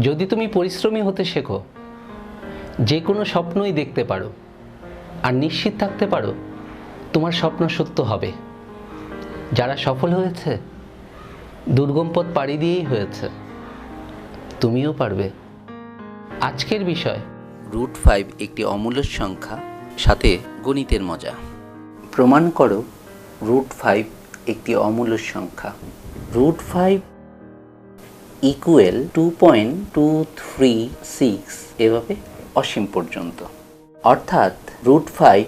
যদি তুমি পরিশ্রমী হতে শেখো, যে কোনো স্বপ্নই দেখতে পারো, আর নিশ্চিত থাকতে পারো, তোমার স্বপ্ন সত্য হবে। যারা সফল হয়েছে, দুর্গম পথ পাড়ি দিয়েই হয়েছে, তুমিও পারবে। আজকের বিষয়, রুট ফাইভ একটি অমূল্য সংখ্যা, সাথে গণিতের মজা। প্রমাণ করো, রুট ফাইভ একটি অমূল্য সংখ্যা। Root five equal two point two three six এভাবে অসীম পর্যন্ত। অর্থাৎ রুট ফাইভ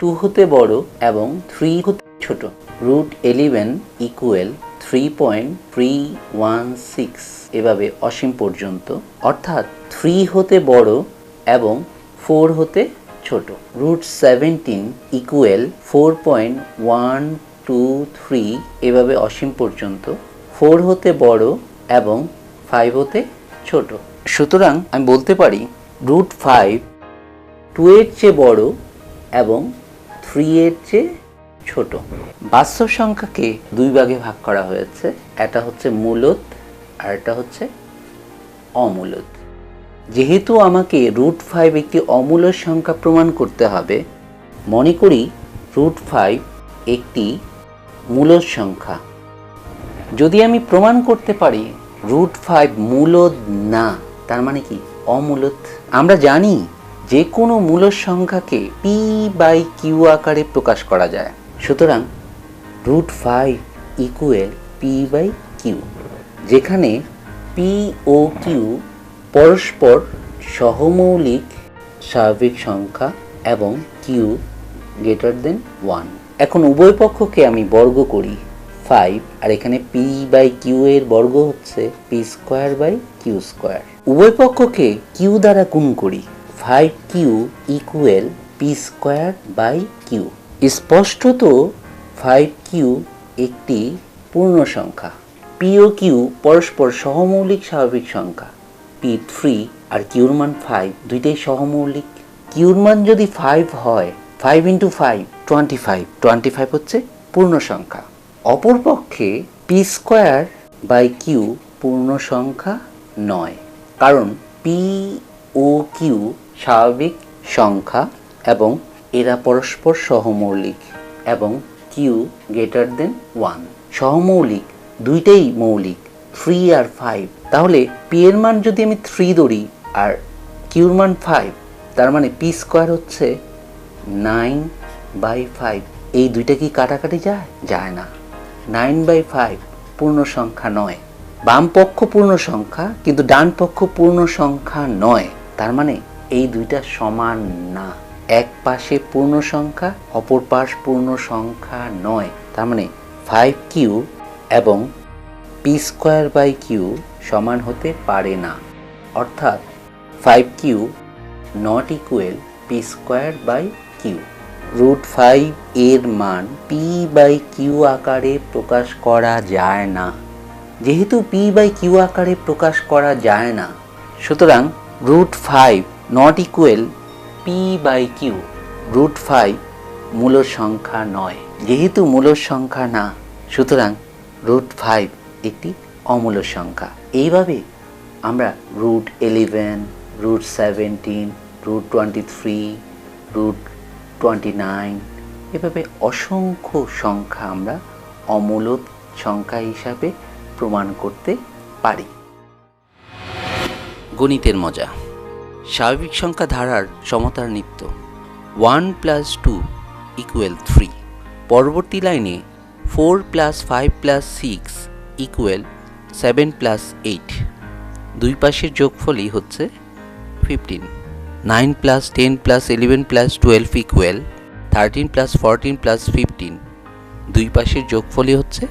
টু হতে বড় এবং থ্রি হতে ছোট। Root eleven equal three point three one six এভাবে অসীম পর্যন্ত। অর্থাৎ থ্রি হতে বড় এবং ফোর হতে ছোট। Root seventeen equal four point one two three এভাবে অসীম পর্যন্ত। ফোর হতে বড় এবং ফাইভ হতে ছোট। সুতরাং আমি বলতে পারি রুট ফাইভ টু এর চেয়ে বড় এবং থ্রি এর চেয়ে ছোট। বাস্তব সংখ্যাকে দুই ভাগে ভাগ করা হয়েছে। এটা হচ্ছে মূলত আর এটা হচ্ছে অমূলত। যেহেতু আমাকে রুট ফাইভ একটি অমূল্য সংখ্যা প্রমাণ করতে হবে, মনে করি রুট ফাইভ একটি মূলদ সংখ্যা। যদি আমি প্রমাণ করতে পারি রুট ফাইভ মূলদ না, তার মানে কি? অমূলত আমরা জানি যে কোনো মূল সংখ্যাকে পি বাই কিউ আকারে প্রকাশ করা যায়। সুতরাং root five equal p by q যেখানে পি ও কিউ পরস্পর সহমৌলিক স্বাভাবিক সংখ্যা এবং কিউ গ্রেটার দেন ওয়ান এখন উভয় পক্ষকে আমি বর্গ করি। ফাইভ আর এখানে পি বাই কিউ এর বর্গ হচ্ছে p square by q square উভয় পক্ষকে কিউ দ্বারা গুণ করি five q equal p square by q স্পষ্টত ফাইভ কিউ একটি পূর্ণ সংখ্যা পি ও কিউ পরস্পর সহমৌলিক স্বাভাবিক সংখ্যা পি থ্রি আর কিউর মান ফাইভ দুইটাই সহমৌলিক। কিউর মান যদি ফাইভ হয় five into five twenty five twenty five হচ্ছে পূর্ণ সংখ্যা। অপরপক্ষে পি স্কোয়ার বাই কিউ পূর্ণ সংখ্যা নয়। কারণ পি ও কিউ স্বাভাবিক সংখ্যা এবং এরা পরস্পর সহমৌলিক এবং কিউ গ্রেটার দেন ওয়ান সহমৌলিক, দুইটাই মৌলিক থ্রি আর ফাইভ তাহলে পি এর মান যদি আমি থ্রি ধরি আর কিউর মান ফাইভ তার মানে পি স্কোয়ার হচ্ছে নাইন বাই ফাইভ এই দুইটা কি কাটাকাটি যায়? যায় না। নাইন বাই ফাইভ পূর্ণ সংখ্যা নয়। বাম পক্ষ পূর্ণ সংখ্যা, কিন্তু ডান পক্ষ পূর্ণ সংখ্যা নয়। তার মানে এই দুইটা সমান না। এক পাশে পূর্ণ সংখ্যা, অপর পাশ পূর্ণ সংখ্যা নয়। তার মানে ফাইভ কিউ এবং পি স্কোয়ার বাই কিউ সমান হতে পারে না। অর্থাৎ five q not equal p square by q. Root five এর মান পি বাই কিউ আকারে প্রকাশ করা যায় না। যেহেতু পি বাই কিউ আকারে প্রকাশ করা যায় না, সুতরাং root five not equal p by q root five মূল সংখ্যা নয়। যেহেতু মূল সংখ্যা না, সুতরাং রুট ফাইভ একটি অমূল সংখ্যা। এইভাবে আমরা root eleven root seventeen root twenty three root twenty nine এভাবে অসংখ্য সংখ্যা আমরা অমূলত সংখ্যা হিসাবে প্রমাণ করতে পারি। গণিতের মজা। স্বাভাবিক সংখ্যা ধারার সমতার নিত্য। One plus two equal three পরবর্তী লাইনে four plus five plus six equal seven plus eight দুই পাশের যোগফলই হচ্ছে fifteen nine plus, ten plus, eleven plus, twelve equal thirteen plus, fourteen plus, fifteen. দুই পাশের যোগফলই হচ্ছে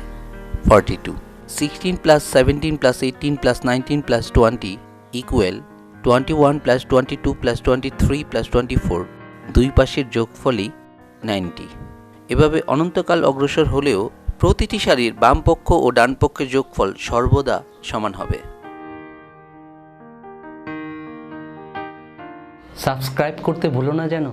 forty two. Sixteen plus, seventeen plus, eighteen plus, nineteen plus, twenty equal twenty one plus, twenty two plus, twenty three plus, twenty four. দুই পাশের যোগফলই ninety. এভাবে অনন্তকাল অগ্রসর হলেও প্রতিটি সারির বাম পক্ষ ও ডান পক্ষের যোগফল সর্বদা সমান হবে। সাবস্ক্রাইব করতে ভুলো না যেন।